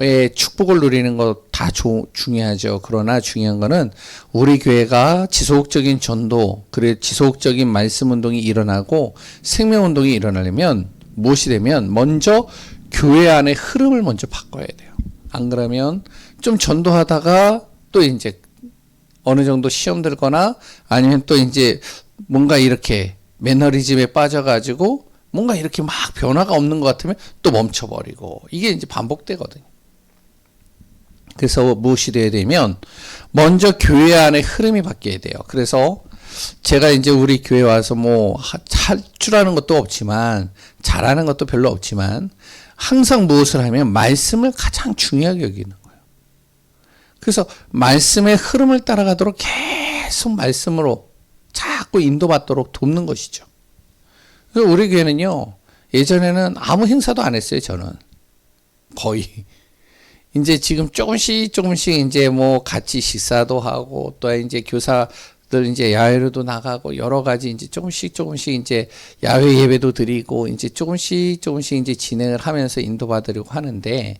의 축복을 누리는 것 다 중요하죠. 그러나 중요한 거는 우리 교회가 지속적인 전도, 그래 지속적인 말씀 운동이 일어나고 생명 운동이 일어나려면 무엇이 되면 먼저 교회 안의 흐름을 먼저 바꿔야 돼요. 안 그러면 좀 전도하다가 또 이제 어느 정도 시험 들거나 아니면 또 이제 뭔가 이렇게 매너리즘에 빠져가지고 뭔가 이렇게 막 변화가 없는 것 같으면 또 멈춰버리고 이게 이제 반복되거든요. 그래서 무엇이 돼야 되면 먼저 교회 안에 흐름이 바뀌어야 돼요. 그래서 제가 이제 우리 교회 와서 뭐 아는 것도 없지만 잘하는 것도 별로 없지만 항상 무엇을 하면 말씀을 가장 중요하게 여기는 거예요. 그래서 말씀의 흐름을 따라가도록 계속 말씀으로 자꾸 인도받도록 돕는 것이죠. 그래서 우리 교회는요, 예전에는 아무 행사도 안 했어요, 저는. 거의. 이제 지금 조금씩 조금씩 이제 뭐 같이 식사도 하고 또 이제 교사들 이제 야외로도 나가고 여러 가지 이제 조금씩 조금씩 이제 야외 예배도 드리고 이제 조금씩 조금씩 이제 진행을 하면서 인도받으려고 하는데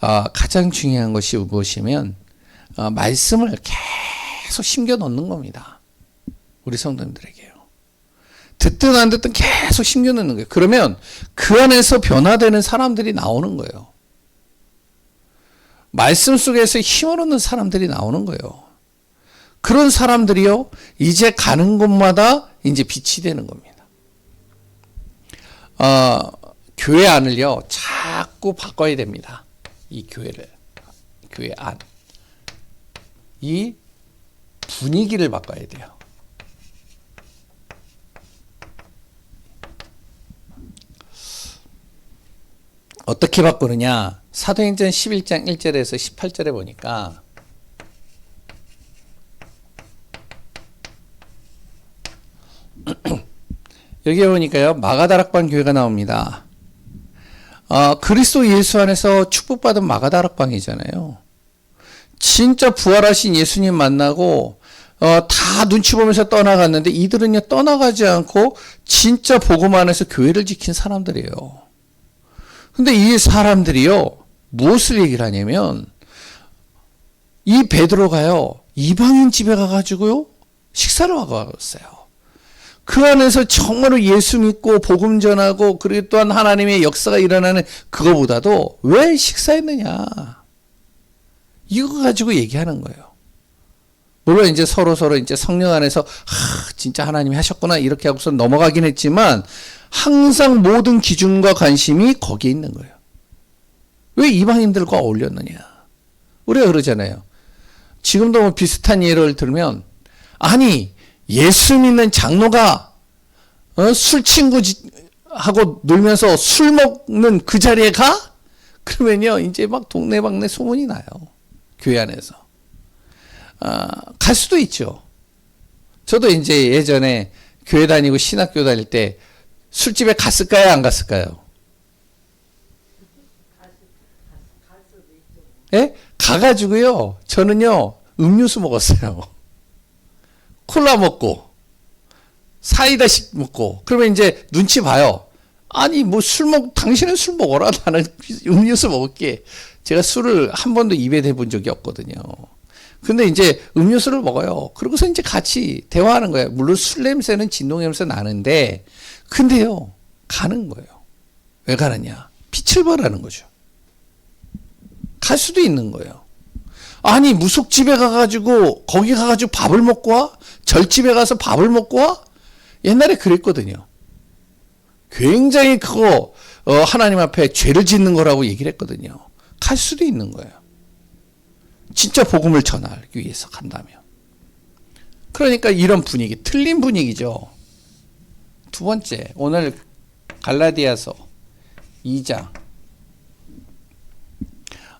어, 가장 중요한 것이 무엇이면 어, 말씀을 계속 심겨 넣는 겁니다. 우리 성도님들에게요. 듣든 안 듣든 계속 심겨 넣는 거예요. 그러면 그 안에서 변화되는 사람들이 나오는 거예요. 말씀 속에서 힘을 얻는 사람들이 나오는 거예요. 그런 사람들이요, 이제 가는 곳마다 이제 빛이 되는 겁니다. 어, 교회 안을요, 자꾸 바꿔야 됩니다. 이 교회를. 교회 안. 이 분위기를 바꿔야 돼요. 어떻게 바꾸느냐? 사도행전 11장 1절에서 18절에 보니까 여기 보니까요 마가다락방 교회가 나옵니다. 어, 그리스도 예수 안에서 축복받은 마가다락방이잖아요. 진짜 부활하신 예수님 만나고 어, 다 눈치 보면서 떠나갔는데 이들은요 떠나가지 않고 진짜 복음 안에서 교회를 지킨 사람들이에요. 근데 이 사람들이요 무엇을 얘기를 하냐면 이 베드로가요 이방인 집에 가가지고요 식사를 하고 왔어요. 그 안에서 정말로 예수 믿고 복음 전하고 그리고 또한 하나님의 역사가 일어나는 그거보다도 왜 식사했느냐 이거 가지고 얘기하는 거예요. 물론 이제 서로 서로 이제 성령 안에서 하, 진짜 하나님이 하셨구나 이렇게 하고서 넘어가긴 했지만 항상 모든 기준과 관심이 거기에 있는 거예요. 왜 이방인들과 어울렸느냐? 우리가 그러잖아요. 지금도 뭐 비슷한 예를 들면 아니 예수 믿는 장로가 어? 술 친구 하고 놀면서 술 먹는 그 자리에 가? 그러면요 이제 막 동네방네 소문이 나요. 교회 안에서. 아, 갈 수도 있죠. 저도 이제 예전에 교회 다니고 신학교 다닐 때 술집에 갔을까요? 안 갔을까요? 예? 가가지고요, 저는요, 음료수 먹었어요. 콜라 먹고, 사이다씩 먹고, 그러면 이제 눈치 봐요. 아니, 뭐 술 먹, 당신은 술 먹어라. 나는 음료수 먹을게. 제가 술을 한 번도 입에 대본 적이 없거든요. 근데 이제 음료수를 먹어요. 그러고서 이제 같이 대화하는 거예요. 물론 술 냄새는 진동 냄새 나는데, 근데요, 가는 거예요. 왜 가느냐? 빛을 발하는 거죠. 갈 수도 있는 거예요. 아니, 무속집에 가가지고, 거기 가가지고 밥을 먹고 와? 절집에 가서 밥을 먹고 와? 옛날에 그랬거든요. 굉장히 그거, 어, 하나님 앞에 죄를 짓는 거라고 얘기를 했거든요. 갈 수도 있는 거예요. 진짜 복음을 전하기 위해서 간다면. 그러니까 이런 분위기, 틀린 분위기죠. 두 번째, 오늘 갈라디아서 2장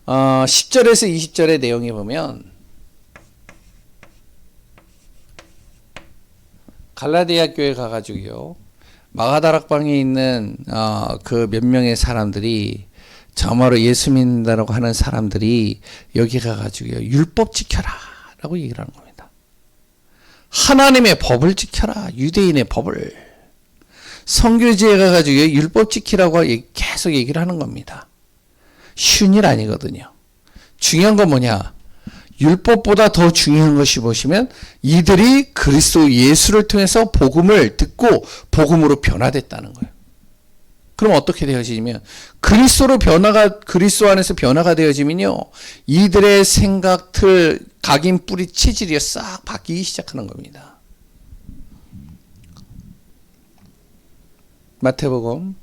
어, 10절에서 20절의 내용에 보면 갈라디아 교회 가가지고요 마가다락방에 있는 어, 그 몇 명의 사람들이 정말로 예수 믿는다고 하는 사람들이 여기 가가지고요 율법 지켜라 라고 얘기를 하는 겁니다. 하나님의 법을 지켜라 유대인의 법을 성교지에 가가지고 율법 지키라고 계속 얘기를 하는 겁니다. 쉬운 일 아니거든요. 중요한 건 뭐냐? 율법보다 더 중요한 것이 보시면 이들이 그리스도 예수를 통해서 복음을 듣고 복음으로 변화됐다는 거예요. 그럼 어떻게 되어지냐면 그리스도로 변화가 그리스도 안에서 변화가 되어지면요. 이들의 생각, 틀, 각인, 뿌리, 체질이 싹 바뀌기 시작하는 겁니다. 마태복음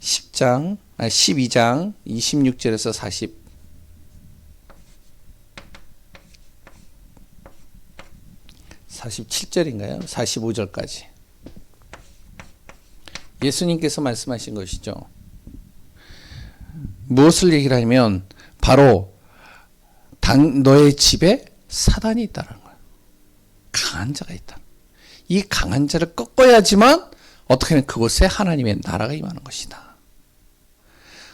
10장, 아니 12장 26절에서 40 47절인가요? 45절까지. 예수님께서 말씀하신 것이죠. 무엇을 얘기를 하냐면 바로 당 너의 집에 사단이 있다는 거예요. 강한 자가 있다. 이 강한 자를 꺾어야지만 어떻게 하면 그곳에 하나님의 나라가 임하는 것이다.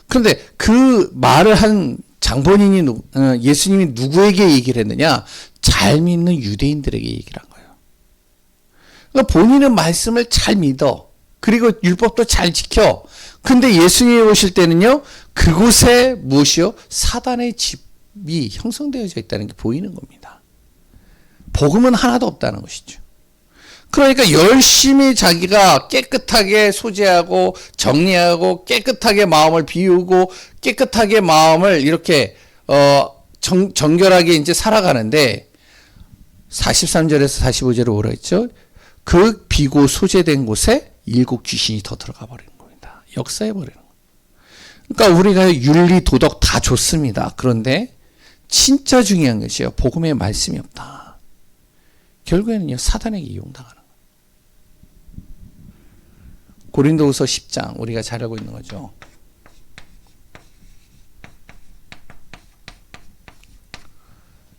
그런데 그 말을 한 장본인이 누, 어, 예수님이 누구에게 얘기를 했느냐? 잘 믿는 유대인들에게 얘기를 한 거예요. 그러니까 본인은 말씀을 잘 믿어. 그리고 율법도 잘 지켜. 근데 예수님이 오실 때는요, 그곳에 무엇이요? 사단의 집이 형성되어져 있다는 게 보이는 겁니다. 복음은 하나도 없다는 것이죠. 그러니까 열심히 자기가 깨끗하게 소재하고 정리하고 깨끗하게 마음을 비우고 깨끗하게 마음을 이렇게 어 정, 정결하게 이제 살아가는데 43절에서 45절에 뭐라 했죠? 그 비고 소재된 곳에 일곱 귀신이 더 들어가 버리는 겁니다. 역사해 버리는 거예요. 그러니까 우리가 윤리 도덕 다 좋습니다. 그런데 진짜 중요한 것이요. 복음의 말씀이 없다. 결국에는요. 사단에게 이용당하는 거예요. 고린도후서 10장 우리가 잘 알고 있는 거죠.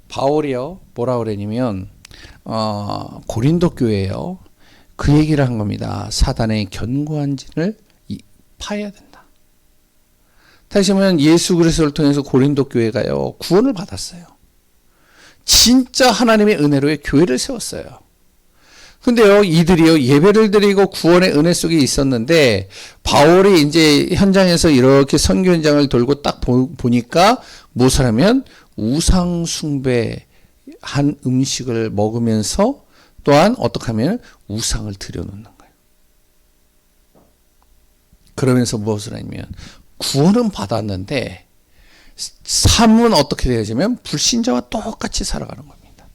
바울이요. 뭐라 그러냐면 어, 고린도 교회요. 그 얘기를 한 겁니다. 사단의 견고한 진을 파야 된다. 다시 말하면 예수 그리스도를 통해서 고린도 교회가요. 구원을 받았어요. 진짜 하나님의 은혜로의 교회를 세웠어요. 근데요, 이들이요, 예배를 드리고 구원의 은혜 속에 있었는데, 바울이 이제 현장에서 이렇게 선교 현장을 돌고 딱 보, 보니까, 무엇을 하면, 우상숭배, 한 음식을 먹으면서 또한 어떻게 하면 우상을 들여놓는 거예요. 그러면서 무엇을 하냐면 구원은 받았는데 삶은 어떻게 되어지면 불신자와 똑같이 살아가는 겁니다.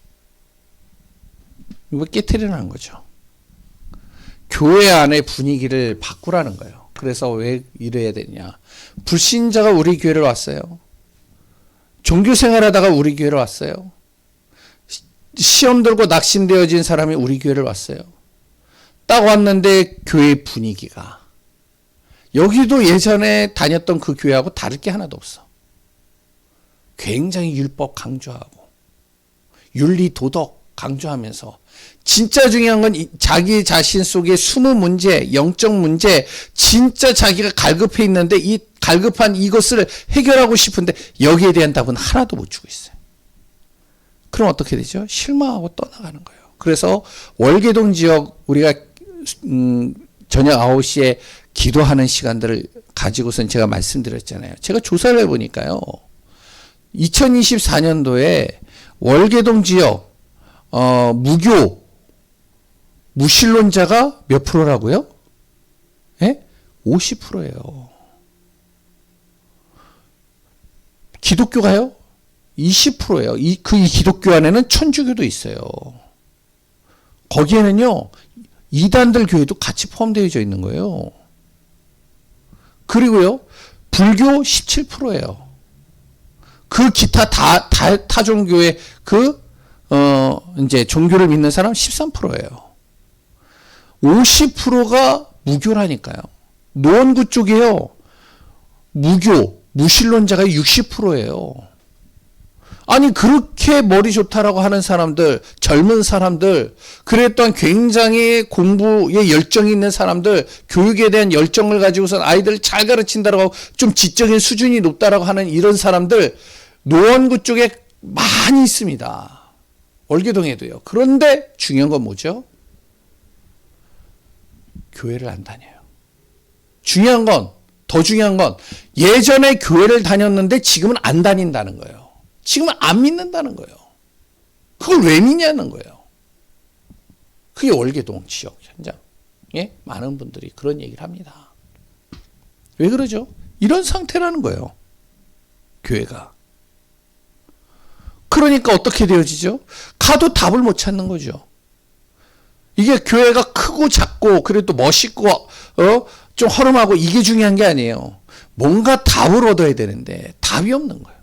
이거 깨트리는 거죠. 교회 안의 분위기를 바꾸라는 거예요. 그래서 왜 이래야 되냐. 불신자가 우리 교회를 왔어요. 종교 생활하다가 우리 교회를 왔어요. 시험 들고 낙심되어진 사람이 우리 교회를 왔어요. 딱 왔는데 교회 분위기가 여기도 예전에 다녔던 그 교회하고 다를 게 하나도 없어. 굉장히 율법 강조하고 윤리 도덕 강조하면서 진짜 중요한 건 자기 자신 속에 숨은 문제, 영적 문제, 진짜 자기가 갈급해 있는데 이 갈급한 이것을 해결하고 싶은데 여기에 대한 답은 하나도 못 주고 있어요. 그럼 어떻게 되죠? 실망하고 떠나가는 거예요. 그래서 월계동 지역 우리가 음, 저녁 9시에 기도하는 시간들을 가지고선 제가 말씀드렸잖아요. 제가 조사를 해보니까요. 2024년도에 월계동 지역 어, 무교 무신론자가 몇 프로라고요? 예? 50%예요. 기독교가요? 20%예요. 이, 그 기독교 안에는 천주교도 있어요. 거기에는요, 이단들 교회도 같이 포함되어 있는 거예요. 그리고요, 불교 17%예요. 그 기타 다, 다, 타종교의 그, 어, 이제 종교를 믿는 사람 13%예요. 50%가 무교라니까요. 노원구 쪽에요. 무교, 무신론자가 60%예요. 아니 그렇게 머리 좋다라고 하는 사람들, 젊은 사람들, 그랬던 굉장히 공부에 열정이 있는 사람들, 교육에 대한 열정을 가지고서 아이들 잘 가르친다라고 좀 지적인 수준이 높다라고 하는 이런 사람들 노원구 쪽에 많이 있습니다. 월계동에도요. 그런데 중요한 건 뭐죠? 교회를 안 다녀요. 중요한 건, 더 중요한 건 예전에 교회를 다녔는데 지금은 안 다닌다는 거예요. 지금은 안 믿는다는 거예요. 그걸 왜 믿냐는 거예요. 그게 월계동 지역 현장. 예? 많은 분들이 그런 얘기를 합니다. 왜 그러죠? 이런 상태라는 거예요. 교회가. 그러니까 어떻게 되어지죠? 가도 답을 못 찾는 거죠. 이게 교회가 크고 작고 그래도 멋있고 어? 좀 허름하고 이게 중요한 게 아니에요. 뭔가 답을 얻어야 되는데 답이 없는 거예요.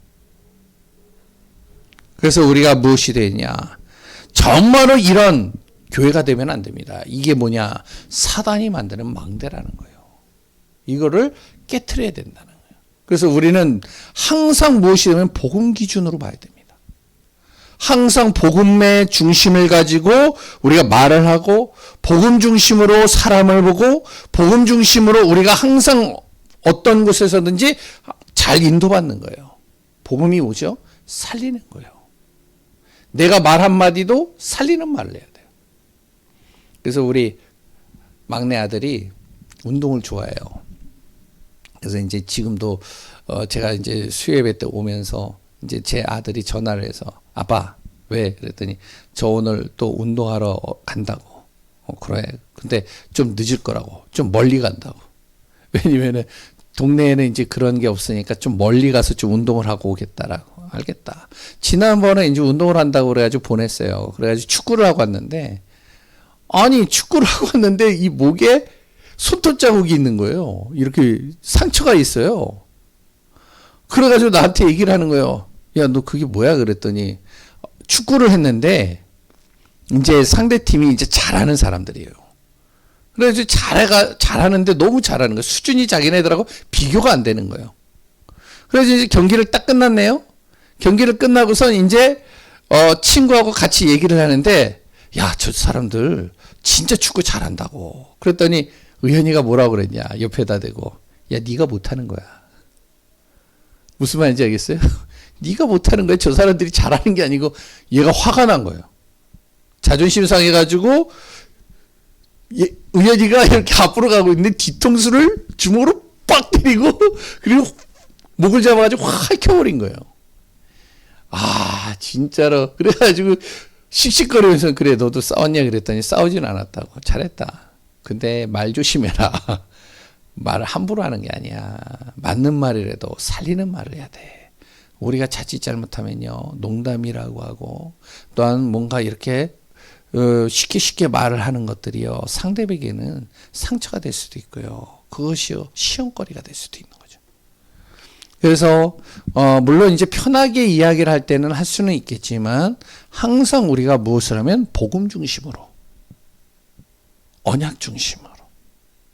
그래서 우리가 무엇이 되냐? 정말로 이런 교회가 되면 안 됩니다. 이게 뭐냐? 사단이 만드는 망대라는 거예요. 이거를 깨트려야 된다는 거예요. 그래서 우리는 항상 무엇이 되면 복음 기준으로 봐야 됩니다. 항상 복음의 중심을 가지고 우리가 말을 하고 복음 중심으로 사람을 보고 복음 중심으로 우리가 항상 어떤 곳에서든지 잘 인도받는 거예요. 복음이 뭐죠? 살리는 거예요. 내가 말 한마디도 살리는 말을 해야 돼요. 그래서 우리 막내 아들이 운동을 좋아해요. 그래서 이제 지금도 어 제가 이제 수요예배 때 오면서 이제 제 아들이 전화를 해서 아빠 왜? 그랬더니 저 오늘 또 운동하러 간다고. 어 그래. 근데 좀 늦을 거라고. 좀 멀리 간다고. 왜냐면은 동네에는 이제 그런 게 없으니까 좀 멀리 가서 좀 운동을 하고 오겠다라고 알겠다 지난번에 이제 운동을 한다고 그래가지고 보냈어요 그래가지고 축구를 하고 왔는데 아니 축구를 하고 왔는데 이 목에 손톱 자국이 있는 거예요 이렇게 상처가 있어요 그래가지고 나한테 얘기를 하는 거예요 야 너 그게 뭐야 그랬더니 축구를 했는데 이제 상대 팀이 이제 잘하는 사람들이에요. 그래서 잘해가 잘하는데 너무 잘하는 거예요. 수준이 자기네들하고 비교가 안 되는 거예요. 그래서 이제 경기를 딱 끝났네요. 경기를 끝나고선 이제 어 친구하고 같이 얘기를 하는데 야 저 사람들 진짜 축구 잘한다고. 그랬더니 의현이가 뭐라고 그랬냐 옆에다 대고 야 네가 못하는 거야. 무슨 말인지 알겠어요? 네가 못하는 거야. 저 사람들이 잘하는 게 아니고 얘가 화가 난 거예요. 자존심 상해가지고 얘, 우연이가 이렇게 앞으로 가고 있는데 뒤통수를 주먹으로 빡 때리고 그리고 목을 잡아가지고 확 켜버린 거예요. 아 진짜로 그래가지고 씩씩거리면서 그래 너도 싸웠냐 그랬더니 싸우진 않았다고 잘했다. 근데 말 조심해라. 말을 함부로 하는 게 아니야. 맞는 말이라도 살리는 말을 해야 돼. 우리가 자칫 잘못하면요 농담이라고 하고 또한 뭔가 이렇게 어, 쉽게 쉽게 말을 하는 것들이요 상대에게는 상처가 될 수도 있고요 그것이요 시험거리가 될 수도 있는. 그래서 어, 물론 이제 편하게 이야기를 할 때는 할 수는 있겠지만 항상 우리가 무엇을 하면 복음 중심으로 언약 중심으로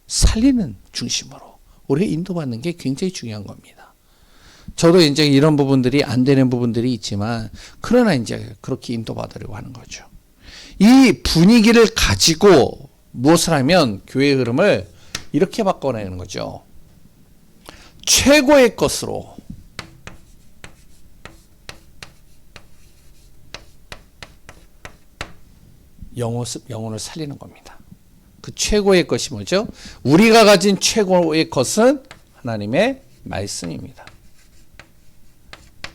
살리는 중심으로 우리가 인도받는 게 굉장히 중요한 겁니다. 저도 이제 이런 부분들이 안 되는 부분들이 있지만 그러나 이제 그렇게 인도받으려고 하는 거죠. 이 분위기를 가지고 무엇을 하면 교회의 흐름을 이렇게 바꿔내는 거죠. 최고의 것으로 영혼, 영혼을 살리는 겁니다. 그 최고의 것이 뭐죠? 우리가 가진 최고의 것은 하나님의 말씀입니다.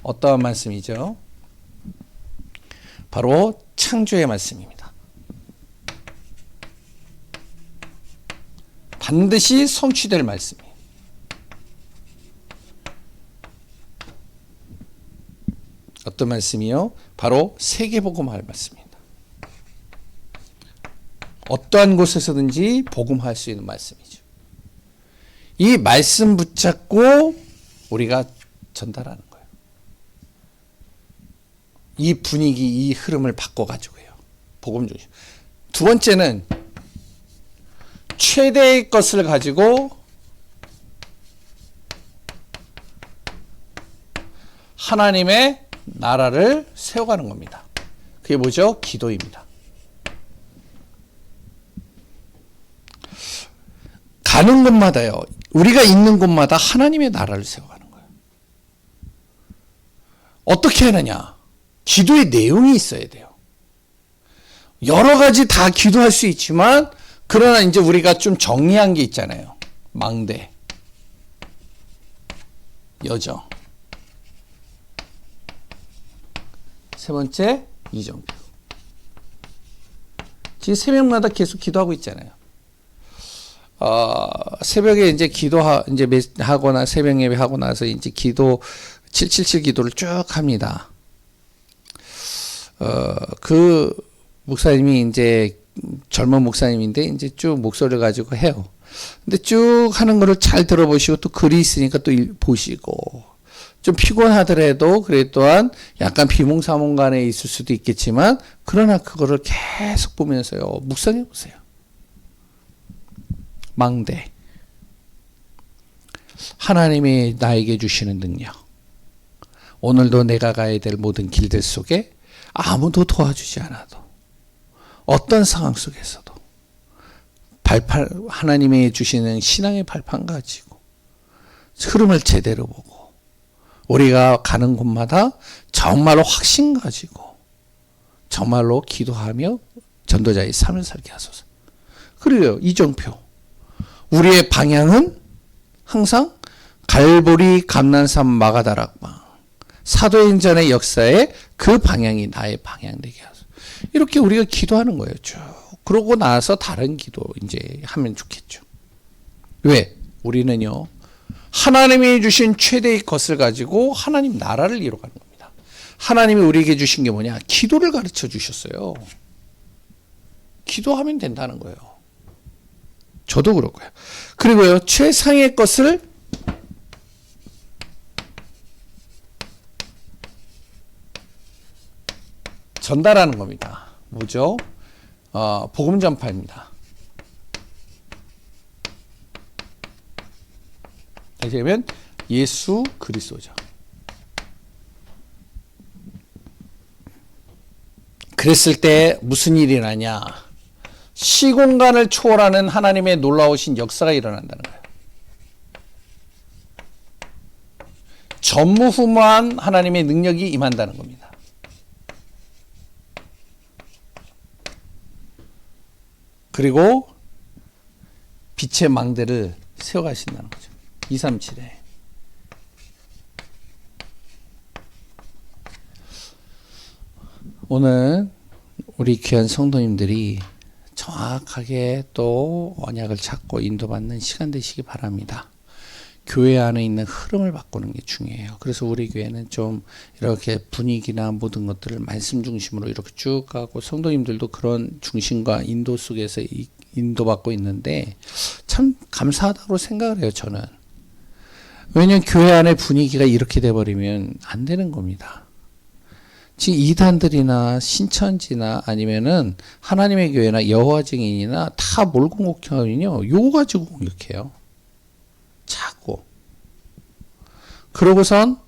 어떠한 말씀이죠? 바로 창조의 말씀입니다. 반드시 성취될 말씀이에요. 어떤 말씀이요? 바로 세계복음할 말씀입니다. 어떠한 곳에서든지 복음할 수 있는 말씀이죠. 이 말씀 붙잡고 우리가 전달하는 거예요. 이 분위기, 이 흐름을 바꿔가지고요. 복음 중심. 두 번째는 최대의 것을 가지고 하나님의 나라를 세워가는 겁니다. 그게 뭐죠? 기도입니다. 가는 곳마다요. 우리가 있는 곳마다 하나님의 나라를 세워가는 거예요. 어떻게 하느냐? 기도의 내용이 있어야 돼요. 여러 가지 다 기도할 수 있지만 그러나 이제 우리가 좀 정리한 게 있잖아요. 망대, 여정. 세 번째, 이정표. 지금 새벽마다 계속 기도하고 있잖아요. 어, 새벽에 이제 기도하, 이제 매- 하거나 새벽 예배 하고 나서 이제 기도, 777 기도를 쭉 합니다. 어, 그 목사님이 이제 젊은 목사님인데 이제 쭉 목소리를 가지고 해요. 근데 쭉 하는 거를 잘 들어보시고 또 글이 있으니까 또 일- 보시고 좀 피곤하더라도 그래 또한 약간 비몽사몽간에 있을 수도 있겠지만 그러나 그거를 계속 보면서요 묵상해 보세요. 망대 하나님이 나에게 주시는 능력 오늘도 내가 가야 될 모든 길들 속에 아무도 도와주지 않아도 어떤 상황 속에서도 발판 하나님이 주시는 신앙의 발판 가지고 흐름을 제대로 보고 우리가 가는 곳마다 정말로 확신 가지고 정말로 기도하며 전도자의 삶을 살게 하소서. 그래요. 이정표. 우리의 방향은 항상 갈보리 감난산 마가다락방 사도행전의 역사에 그 방향이 나의 방향 되게 하소서. 이렇게 우리가 기도하는 거예요. 쭉. 그러고 나서 다른 기도 이제 하면 좋겠죠. 왜? 우리는요. 하나님이 주신 최대의 것을 가지고 하나님 나라를 이뤄가는 겁니다. 하나님이 우리에게 주신 게 뭐냐? 기도를 가르쳐 주셨어요. 기도하면 된다는 거예요. 저도 그렇고요. 그리고요, 최상의 것을 전달하는 겁니다. 뭐죠? 어, 복음 전파입니다. 다시 하면 예수 그리스도죠. 그랬을 때 무슨 일이 일어나냐? 시공간을 초월하는 하나님의 놀라우신 역사가 일어난다는 거예요. 전무후무한 하나님의 능력이 임한다는 겁니다. 그리고 빛의 망대를 세워가신다는 거죠. 237에. 오늘 우리 귀한 성도님들이 정확하게 또 언약을 찾고 인도받는 시간 되시기 바랍니다. 교회 안에 있는 흐름을 바꾸는 게 중요해요. 그래서 우리 교회는 좀 이렇게 분위기나 모든 것들을 말씀 중심으로 이렇게 쭉 가고 성도님들도 그런 중심과 인도 속에서 이- 인도받고 있는데 참 감사하다고 생각을 해요, 저는. 왜냐면 교회 안의 분위기가 이렇게 돼버리면 안 되는 겁니다. 지금 이단들이나 신천지나 아니면은 하나님의 교회나 여호와 증인이나 다 뭘 공격하면요 요거 가지고 공격해요. 자꾸. 그러고선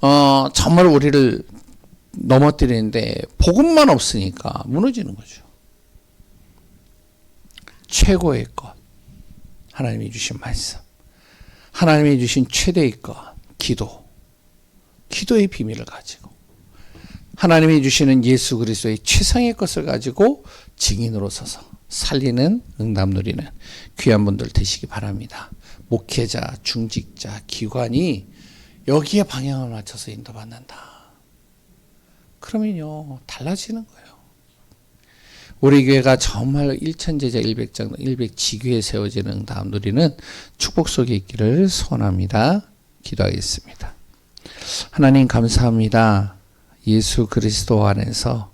어 정말 우리를 넘어뜨리는데 복음만 없으니까 무너지는 거죠. 최고의 것 하나님이 주신 말씀 하나님이 주신 최대의 것 기도 기도의 비밀을 가지고 하나님이 주시는 예수 그리스도의 최상의 것을 가지고 증인으로 서서 살리는 응답 누리는 귀한 분들 되시기 바랍니다. 목회자, 중직자, 기관이 여기에 방향을 맞춰서 인도받는다. 그러면요, 달라지는 거예요. 우리 교회가 정말 일천제자 일백장 일백지교에 세워지는 응답 누리는 축복 속에 있기를 소원합니다. 기도하겠습니다. 하나님 감사합니다. 예수 그리스도 안에서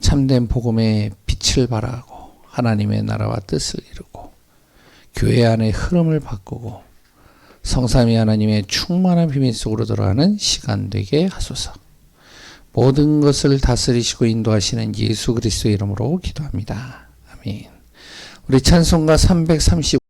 참된 복음의 빛을 발하고 하나님의 나라와 뜻을 이루고 교회 안의 흐름을 바꾸고 성삼위 하나님의 충만한 비밀 속으로 들어가는 시간 되게 하소서. 모든 것을 다스리시고 인도하시는 예수 그리스도 이름으로 기도합니다. 아멘. 우리 찬송가 330